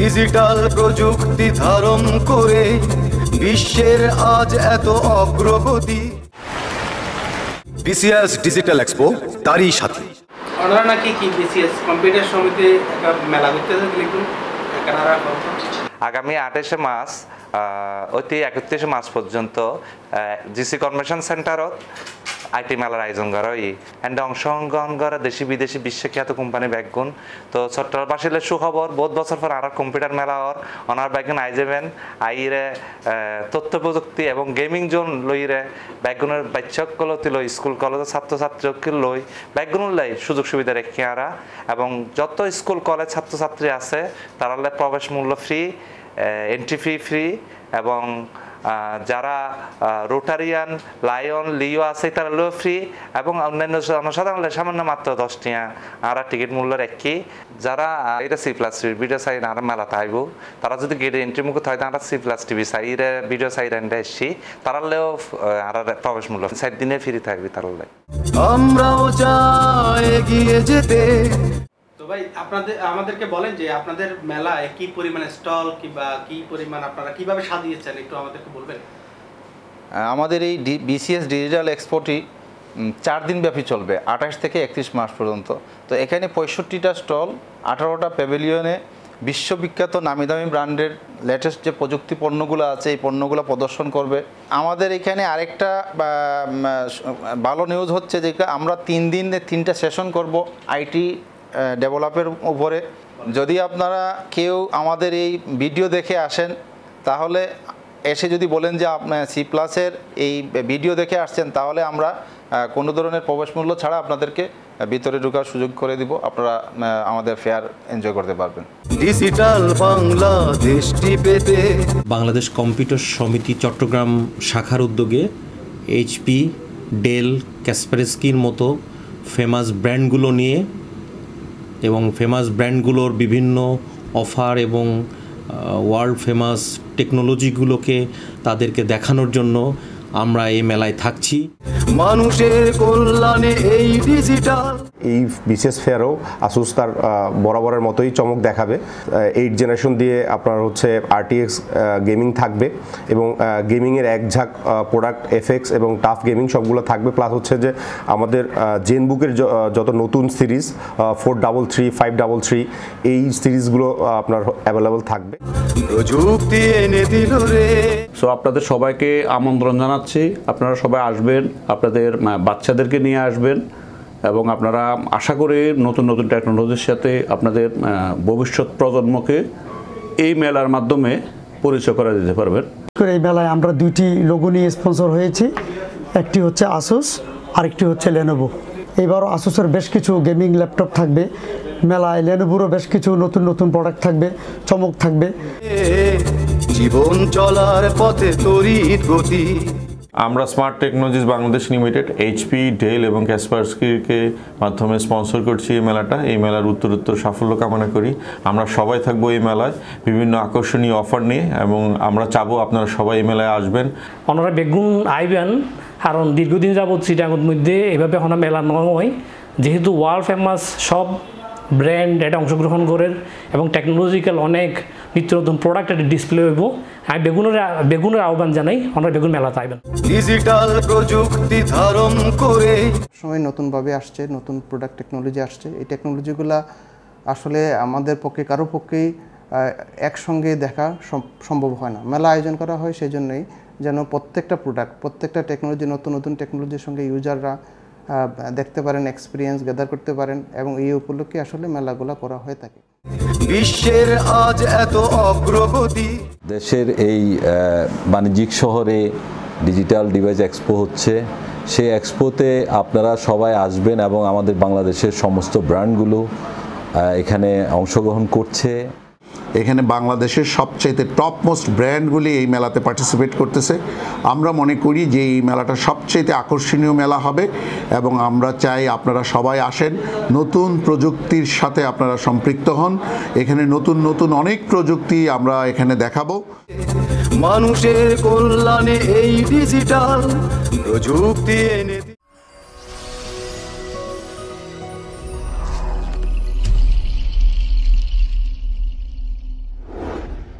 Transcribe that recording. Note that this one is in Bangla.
ডিজিটাল প্রযুক্তি ধারণ করে বিশ্বের আজ এত অগ্রগতি। বিসিএস ডিজিটাল এক্সপো তারই সাথে। ওনারা নাকি কি বিসিএস কম্পিউটার সমিতি একটা মেলা করতে লিখুন। আগামী আঠাশে মাস আহ, অতি একত্রিশে মাস পর্যন্ত জিসি কনভেনশন সেন্টারত আইটি মেলার আয়োজন করা হয় এন্ড অংশগ্রহণ করা দেশি বিদেশি বিশ্বখ্যাত কোম্পানি ব্যাগগুন। তো চট্টবাসীলে সুখবর, বহুত বছর পর আর কম্পিউটার মেলা হর অনার ব্যাগগুন আই যাবেন। আইরে তথ্য প্রযুক্তি এবং গেমিং জোন লইরে ব্যাগগুনের বাচ্চকলতি লই স্কুল কলেজের ছাত্রছাত্রীকে লই ব্যাগগুন লাই সুযোগ সুবিধা রেখে আরা। এবং যত স্কুল কলেজ ছাত্রছাত্রী আছে, তারা প্রবেশ মূল্য ফ্রি এন্ট্রি ফি ফ্রি এবং যারা রোটারিয়ান, লায়ন, লিও আছে, তারা লো ফ্রি এবং অন্যান্য জনসাধারণ সামান্য মাত্র দশ টিয়া আর টিকিট মূল্য রেখি যারা এটা C plus TV video side আর মেলা তাইব তারা যদি গেটে এন্ট্রি মুখ হয় তারা সি প্লাস টিভি সাইডে ভিডিও সাইড এন্ডে এসছি তারালেও আর প্রবেশ মূল্য সাইড দিনে ফ্রি থাকবে তারালে আমরাও চাই এগিয়ে যেতে। ভাই আপনাদের আমাদেরকে বলেন যে আপনাদের মেলায় কি পরিমাণ স্টল কিংবা কি পরিমাণ আপনারা কীভাবে সাজিয়েছেন একটু আমাদেরকে বলবেন? আমাদের এই বিসিএস ডিজিটাল এক্সপোটি উম, চার দিন ব্যাপী চলবে আঠাশ থেকে একত্রিশ মাস পর্যন্ত। তো এখানে পঁয়ষট্টিটা স্টল আঠারোটা প্যাভিলিয়নে বিশ্ববিখ্যাত নামি দামি ব্র্যান্ডের লেটেস্ট যে প্রযুক্তি পণ্যগুলো আছে এই পণ্যগুলো প্রদর্শন করবে। আমাদের এখানে আরেকটা ভালো নিউজ হচ্ছে যে আমরা তিন দিন তিনটা সেশন করব আইটি ডেভেলপের উপরে। যদি আপনারা কেউ আমাদের এই ভিডিও দেখে আসেন তাহলে এসে যদি বলেন যে আপনার সি প্লাসের এই ভিডিও দেখে আসছেন তাহলে আমরা কোনো ধরনের প্রবেশ মূল্য ছাড়া আপনাদেরকে ভিতরে ঢোকার সুযোগ করে দিব। আপনারা আমাদের ফেয়ার এনজয় করতে পারবেন। ডিজিটাল বাংলাদেশ পেতে। বাংলাদেশ কম্পিউটার সমিতি চট্টগ্রাম শাখার উদ্যোগে এইচপি ডেল ক্যাসপারেস্কির মতো ফেমাস ব্র্যান্ডগুলো নিয়ে এবং ফেমাস ব্র্যান্ডগুলোর বিভিন্ন অফার এবং ওয়ার্ল্ড ফেমাস টেকনোলজিগুলোকে তাদেরকে দেখানোর জন্য আমরা এই মেলায় থাকছি। মানুষের কল্যাণে এই ডিজিটাল এই বিশেষ ফেয়ারও আসুস তার বরাবরের মতোই চমক দেখাবে। এইট জেনারেশন দিয়ে আপনার হচ্ছে আরটিএক্স গেমিং থাকবে এবং গেমিংয়ের এক ঝাঁক প্রোডাক্ট এফএক্স এবং টাফ গেমিং সবগুলো থাকবে। প্লাস হচ্ছে যে আমাদের জেন বুকের যত নতুন series four double three five double three এই সিরিজগুলো আপনার অ্যাভেলেবল থাকবে। প্রযুক্তি এনে দিল রে। সো আপনাদের সবাইকে আমন্ত্রণ জানাচ্ছি। আপনারা সবাই আসবেন। আপনাদের বাচ্চাদেরকে নিয়ে আসবেন এবং আপনারা আশা করি নতুন নতুন টেকনোলজির সাথে আপনাদের ভবিষ্যৎ প্রজন্মকে এই মেলার মাধ্যমে পরিচয় করা দিতে পারবেন। এই মেলায় আমরা দুইটি লোগো নিয়ে স্পন্সর হয়েছি। একটি হচ্ছে আসুস আরেকটি হচ্ছে লেনোভো এবারও আসুসের বেশ কিছু গেমিং ল্যাপটপ থাকবে। মেলায় লেনোভোরও বেশ কিছু নতুন নতুন প্রোডাক্ট থাকবে চমক থাকবে। জীবন চলার পথে তড়িৎ গতি। আমরা smart technologies Bangladesh limited HP Dell এবং ক্যাসপারস্কিকে মাধ্যমে স্পন্সর করছি এই মেলাটা। এই মেলার উত্তরোত্তর সাফল্য কামনা করি। আমরা সবাই থাকব এই মেলায়। বিভিন্ন আকর্ষণীয় অফার নিয়ে এবং আমরা চাবো আপনারা সবাই এই মেলায় আসবেন। ওনারা বেগুন আইবেন। কারণ দীর্ঘদিন যাবৎ চিটাঙ্গের মধ্যে এভাবে এখন মেলা নয়। যেহেতু ওয়ার্ল্ড ফেমাস সব ব্র্যান্ড এটা অংশগ্রহণ করেন এবং টেকনোলজিক্যাল অনেক নিত্য নতুন প্রোডাক্ট এটা ডিসপ্লে হইব। আমি বেগুনের বেগুনের আহ্বান জানাই আমরা বেগুন মেলাতে আইবেন। ডিজিটাল প্রযুক্তি ধারণ করে। সময় নতুনভাবে আসছে নতুন প্রোডাক্ট টেকনোলজি আসছে। এই টেকনোলজিগুলো আসলে আমাদের পক্ষে কারও পক্ষেই একসঙ্গে দেখা সম- সম্ভব হয় না। মেলা আয়োজন করা হয় সেই জন্যই যেন প্রত্যেকটা প্রোডাক্ট প্রত্যেকটা টেকনোলজি নতুন নতুন টেকনোলজির সঙ্গে ইউজাররা দেখতে পারেন এক্সপিরিয়েন্স গ্যাদার করতে পারেন এবং এই উপলক্ষে আসলে মেলাগুলো করা হয়ে থাকে। বিশ্বের আজ এত অগ্রগতি। দেশের এই বাণিজ্যিক শহরে ডিজিটাল ডিভাইস এক্সপো হচ্ছে। সেই এক্সপোতে আপনারা সবাই আসবেন এবং আমাদের বাংলাদেশের সমস্ত ব্র্যান্ডগুলো এখানে অংশগ্রহণ করছে। এখানে বাংলাদেশের সবচাইতে টপ মোস্ট ব্র্যান্ডগুলি এই মেলাতে পার্টিসিপেট করতেছে। আমরা মনে করি যে এই মেলাটা সবচাইতে আকর্ষণীয় মেলা হবে এবং আমরা চাই আপনারা সবাই আসেন, নতুন প্রযুক্তির সাথে আপনারা সম্পৃক্ত হন। এখানে নতুন নতুন অনেক প্রযুক্তি আমরা এখানে দেখাবো। মানুষের কল্যাণে এই ডিজিটাল প্রযুক্তি এনে